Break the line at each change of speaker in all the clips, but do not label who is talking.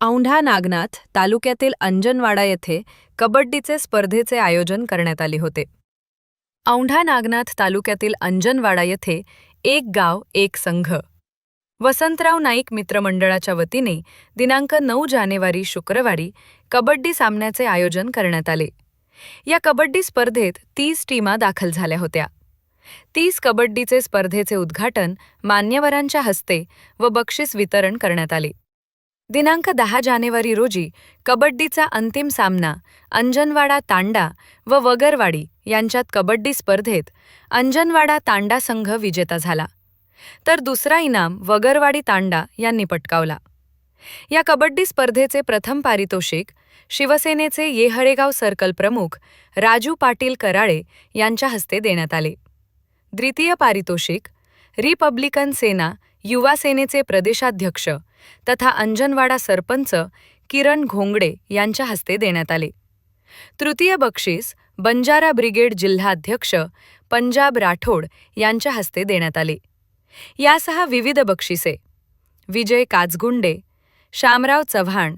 औंढा नागनाथ तालुक्यातील अंजनवाडा येथे कबड्डीचे स्पर्धेचे आयोजन करण्यात आले होते. औंढा नागनाथ तालुक्यातील अंजनवाडा येथे एक गाव एक संघ. वसंतराव नाईक मित्रमंडळाच्या वतीने दिनांक नऊ जानेवारी शुक्रवारी कबड्डी सामन्याचे आयोजन करण्यात आले. या कबड्डी स्पर्धेत तीस टीमा दाखल झाल्या होत्या. तीस कबड्डीचे स्पर्धेचे उद्घाटन मान्यवरांच्या हस्ते व बक्षीस वितरण करण्यात आले. दिनांक दहा जानेवारी रोजी कबड्डीचा अंतिम सामना अंजनवाडा तांडा व वगरवाडी यांच्यात कबड्डी स्पर्धेत अंजनवाडा तांडा संघ विजेता झाला. तर दुसरा इनाम वगरवाडी तांडा यांनी पटकावला. या कबड्डी स्पर्धेचे प्रथम पारितोषिक शिवसेनेचे येहळेगाव सर्कल प्रमुख राजू पाटील कराळे यांच्या हस्ते देण्यात आले. द्वितीय पारितोषिक रिपब्लिकन सेना युवा सेनेचे प्रदेशाध्यक्ष तथा अंजनवाडा सरपंच किरण घोंगडे यांच्या हस्ते देण्यात आले. तृतीय बक्षीस बंजारा ब्रिगेड जिल्हाध्यक्ष पंजाब राठोड यांच्या हस्ते देण्यात आले. यासह विविध बक्षिसे विजय काचगुंडे शामराव चव्हाण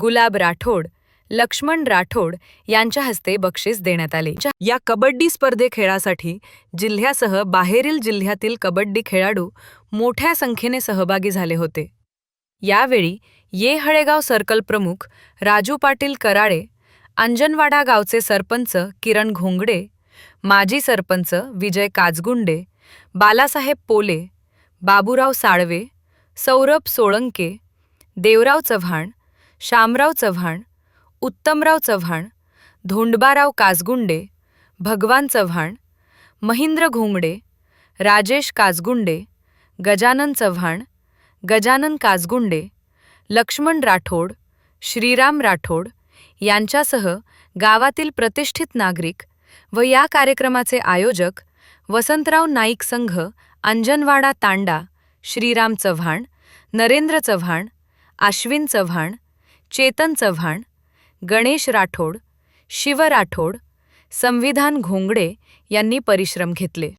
गुलाब राठोड लक्ष्मण राठोड यांच्या हस्ते बक्षीस देण्यात आले. या कबड्डी स्पर्धे खेळासाठी जिल्ह्यासह बाहेरील जिल्ह्यातील कबड्डी खेळाडू मोठ्या संख्येने सहभागी झाले होते. यावेळी ये हळेगाव सर्कल प्रमुख राजू पाटील कराळे अंजनवाडा गावचे सरपंच किरण घोंगडे माजी सरपंच विजय काजगुंडे बालासाहेब पोले बाबूराव साळवे सौरभ सोळंके देवराव चव्हाण शामराव चव्हाण उत्तमराव चव्हाण धोंडबाराव काजगुंडे भगवान चव्हाण महेंद्र घोंगडे राजेश काजगुंडे गजानन चव्हाण गजानन काजगुंडे लक्ष्मण राठोड श्रीराम राठोड यांच्यासह गावातील प्रतिष्ठित नागरिक व या कार्यक्रमाचे आयोजक वसंतराव नाईक संघ अंजनवाडा तांडा श्रीराम चव्हाण नरेंद्र चव्हाण आश्विन चव्हाण चेतन चव्हाण गणेश राठोड शिव राठोड संविधान घोंगडे यांनी परिश्रम घेतले.